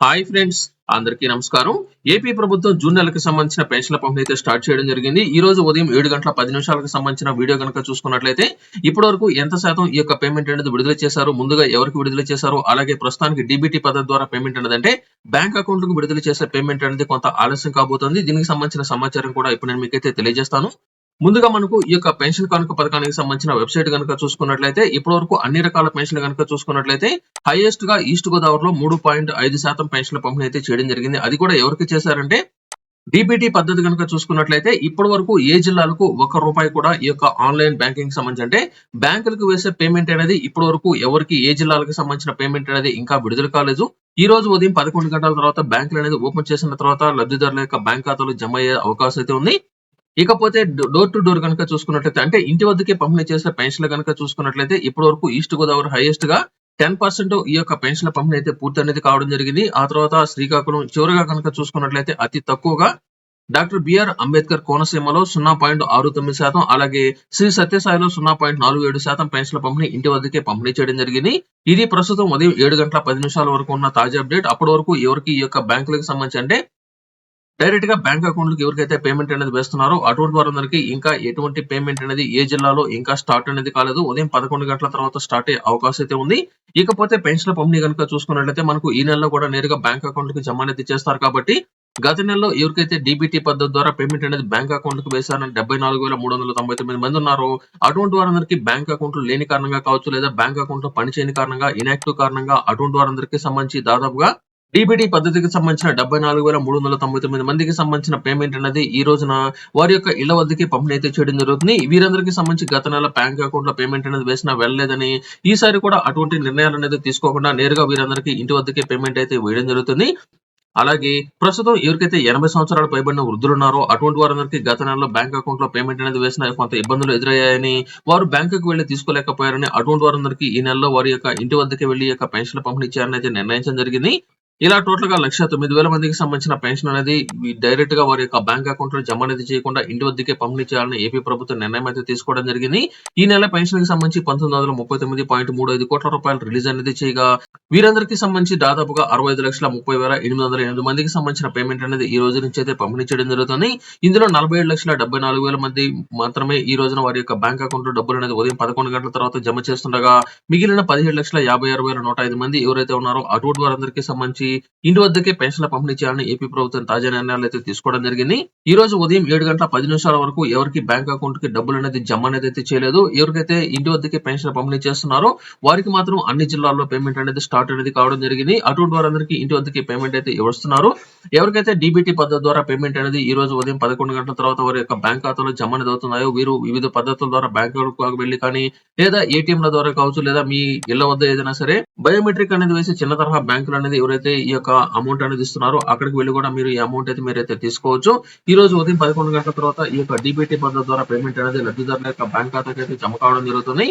Hi friends అందరికీ నమస్కారం. AP ప్రభుత్వం జూన్ నెలకు సంబంధించిన పెన్షన్ల పంపిణీ అయితే స్టార్ట్ చేయడం జరిగింది. ఈ రోజు ఉదయం ఏడు గంటల పది నిమిషాలకు సంబంధించిన వీడియో కనుక చూసుకున్నట్లయితే ఇప్పటి వరకు ఎంత శాతం ఈ యొక్క పేమెంట్ అనేది విడుదల చేశారు ముందుగా ఎవరికి విడుదల చేశారు అలాగే ప్రస్తుతానికి డీబీటీ పద్ధతి ద్వారా పేమెంట్ అనేది అంటే బ్యాంక్ అకౌంట్కు విడుదల చేసే పేమెంట్ అనేది కొంత ఆలస్యం కాబోతోంది. దీనికి సంబంధించిన సమాచారం కూడా ఇప్పుడు నేను మీకైతే తెలియజేస్తాను. ముందుగా మనకు ఈ యొక్క పెన్షన్ కానుక పథకానికి సంబంధించిన వెబ్సైట్ కనుక చూసుకున్నట్లయితే ఇప్పటి వరకు అన్ని రకాల పెన్షన్లు కనుక చూసుకున్నట్లయితే హైయెస్ట్గా ఈస్ట్ గోదావరిలో మూడు పాయింట్ ఐదు శాతం పెన్షన్ల పంపిణీ అయితే చేయడం జరిగింది. అది కూడా ఎవరికి చేశారంటే డిబిటీ పద్ధతి కనుక చూసుకున్నట్లయితే ఇప్పటి వరకు ఏ జిల్లాలకు ఒక రూపాయి కూడా ఈ యొక్క ఆన్లైన్ బ్యాంకింగ్ సంబంధించి అంటే బ్యాంకులకు వేసే పేమెంట్ అనేది ఇప్పటి వరకు ఎవరికి ఏ జిల్లాలకు సంబంధించిన పేమెంట్ అనేది ఇంకా విడుదల కాలేదు. ఈ రోజు ఉదయం పదకొండు గంటల తర్వాత బ్యాంకులు అనేది ఓపెన్ చేసిన తర్వాత లబ్ధిదారుల యొక్క బ్యాంక్ ఖాతాలో జమ అయ్యే అవకాశం అయితే ఉంది. ఇకపోతే డోర్ టు డోర్ కనుక చూసుకున్నట్లయితే అంటే ఇంటి వద్దకే పంపిణీ చేసే పెన్షన్లు కనుక చూసుకున్నట్లయితే ఇప్పటి వరకు ఈస్ట్ గోదావరి హైయెస్ట్గా టెన్ పర్సెంట్ ఈ యొక్క పెన్షన్ల పంపిణీ అయితే పూర్తి అనేది కావడం జరిగింది. ఆ తర్వాత శ్రీకాకుళం చివరిగా కనుక చూసుకున్నట్లయితే అతి తక్కువగా డాక్టర్ బిఆర్ అంబేద్కర్ కోనసీమలో సున్నా పాయింట్ ఆరు తొమ్మిది శాతం అలాగే శ్రీ సత్యసాయిలో సున్నా పాయింట్ నాలుగు ఏడు శాతం పెన్షన్ల పంపిణీ ఇంటి వద్దకే పంపిణీ చేయడం జరిగింది. ఇది ప్రస్తుతం ఉదయం ఏడు గంటల పది నిమిషాల వరకు ఉన్న తాజా అప్డేట్. అప్పటి వరకు ఎవరికి ఈ యొక్క బ్యాంకులకు సంబంధించి అంటే డైరెక్ట్గా బ్యాంక్ అకౌంట్ ఎవరికైతే పేమెంట్ అనేది వేస్తున్నారో అటువంటి వారందరికీ ఇంకా ఎటువంటి పేమెంట్ అనేది ఏ జిల్లాలో ఇంకా స్టార్ట్ అనేది కాలేదు. ఉదయం పదకొండు గంటల తర్వాత స్టార్ట్ అయ్యే అవకాశం అయితే ఉంది. ఇకపోతే పెన్షన్ పంపిణీ కనుక చూసుకున్నట్లయితే మనకు ఈ నెలలో కూడా నేరుగా బ్యాంక్ అకౌంట్కి జమ అనేది చేస్తారు కాబట్టి గత నెలలో ఎవరికైతే డీబీటీ పద్ధతి ద్వారా పేమెంట్ అనేది బ్యాంక్ అకౌంట్కు వేశారని డెబ్బై నాలుగు వేల మూడు వందల తొంభై తొమ్మిది మంది ఉన్నారు అటువంటి వారందరికీ బ్యాంక్ అకౌంట్లు లేని కారణంగా కావచ్చు లేదా బ్యాంక్ అకౌంట్లో పనిచేయని కారణంగా ఇనాక్టివ్ కారణంగా అటువంటి వారందరికీ సంబంధించి దాదాపుగా డిబిటీ పద్ధతికి సంబంధించిన డెబ్బై నాలుగు వేల మూడు వందల తొంభై తొమ్మిది మందికి సంబంధించిన పేమెంట్ అనేది ఈ రోజున వారి యొక్క ఇళ్ళ వద్దకి పంపిణీ అయితే చేయడం జరుగుతుంది. వీరందరికీ సంబంధించి గత నెల బ్యాంక్ అకౌంట్లో పేమెంట్ అనేది వేసినా వెళ్ళలేదని ఈసారి కూడా అటువంటి నిర్ణయాలు అనేది తీసుకోకుండా నేరుగా వీరందరికీ ఇంటి వద్దకే పేమెంట్ అయితే వేయడం జరుగుతుంది. అలాగే ప్రస్తుతం ఎవరికైతే ఎనభై సంవత్సరాలు పైబడిన వృద్ధులు ఉన్నారో అటువంటి వారందరికీ గత నెలలో బ్యాంక్ అకౌంట్లో పేమెంట్ అనేది వేసిన కొంత ఇబ్బందులు ఎదురయ్యాయని వారు బ్యాంకుకు వెళ్ళి తీసుకోలేకపోయారని అటువంటి వారందరికీ ఈ నెలలో వారి యొక్క ఇంటి వద్దకే వెళ్ళి యొక్క పెన్షన్ పంపిణీ చేయాలని అయితే నిర్ణయించడం జరిగింది. ఇలా టోటల్గా లక్ష తొమ్మిది వేల మందికి సంబంధించిన పెన్షన్ అనేది డైరెక్ట్గా వారి యొక్క బ్యాంక్ అకౌంట్లో జమ అనేది చేయకుండా ఇంటి వద్దకే పంపిణీ చేయాలని ఏపీ ప్రభుత్వం నిర్ణయం అయితే తీసుకోవడం జరిగింది. ఈ నెల పెన్షన్కి సంబంధించి పంతొమ్మిది వందల ముప్పై తొమ్మిది పాయింట్ మూడు ఐదు కోట్ల రూపాయలు రిలీజ్ అనేది చేయగా వీరందరికీ సంబంధించి దాదాపుగా అరవై ఐదు లక్షల ముప్పై వేల ఎనిమిది వందల ఎనిమిది మందికి సంబంధించిన పేమెంట్ అనేది ఈ రోజు నుంచి అయితే పంపిణీ చేయడం జరుగుతుంది. ఇందులో నలభై ఏడు లక్షల డెబ్బై నాలుగు వేల మంది మాత్రమే ఈ రోజున వారి యొక్క బ్యాంక్ అకౌంట్లో డబ్బులు అనేది ఉదయం పదకొండు గంటల తర్వాత జమ చేస్తుండగా మిగిలిన పదిహేడు లక్షల యాభై ఆరు వేల నూట ఐదు మంది ఎవరైతే ఉన్నారో అటువంటి వారందరికీ సంబంధించి ఇంటి వద్దకే పెన్షన్ల పంపిణీ చేయాలని ఏపీ ప్రభుత్వం తాజా నిర్ణయాలు అయితే తీసుకోవడం జరిగింది. ఈ రోజు ఉదయం ఏడు గంటల పది నిమిషాల వరకు ఎవరికి బ్యాంక్ అకౌంట్కి డబ్బులు అనేది జమ అనేది అయితే చేయలేదు. ఎవరికైతే ఇంటి వద్దకే పెన్షన్ పంపిణీ చేస్తున్నారో వారికి మాత్రం అన్ని జిల్లాల్లో పేమెంట్ అనేది స్టార్ట్ అనేది కావడం జరిగింది. అటువంటి వారందరికీ ఇంటి వద్దకి పేమెంట్ అయితే ఇవ్వస్తున్నారు. ఎవరికైతే డీబీటీ పద్ధతి ద్వారా పేమెంట్ అనేది ఈ రోజు ఉదయం పదకొండు గంటల తర్వాత వారి యొక్క బ్యాంక్ ఖాతాలో జమ అనేది అవుతున్నాయో వీరు వివిధ పద్ధతుల ద్వారా బ్యాంకులకు వెళ్ళి కానీ లేదా ఏటీఎంల ద్వారా కావచ్చు లేదా మీ ఇళ్ళ వద్ద ఏదైనా సరే బయోమెట్రిక్ అనేది వేసి చిన్న తరహా బ్యాంకులు అనేది ఎవరైతే ఈ యొక్క అమౌంట్ అనేది ఇస్తున్నారో. అక్కడికి వెళ్ళి కూడా మీరు ఈ అమౌంట్ అయితే మీరైతే తీసుకోవచ్చు. ఈ రోజు ఉదయం పదకొండు గంటల తర్వాత ఈ యొక్క డిబిటీ పద్ధతి ద్వారా పేమెంట్ అనేది లబ్ధిదారుల యొక్క బ్యాంక్ ఖాతాకి అయితే జమ కావడం జరుగుతుంది.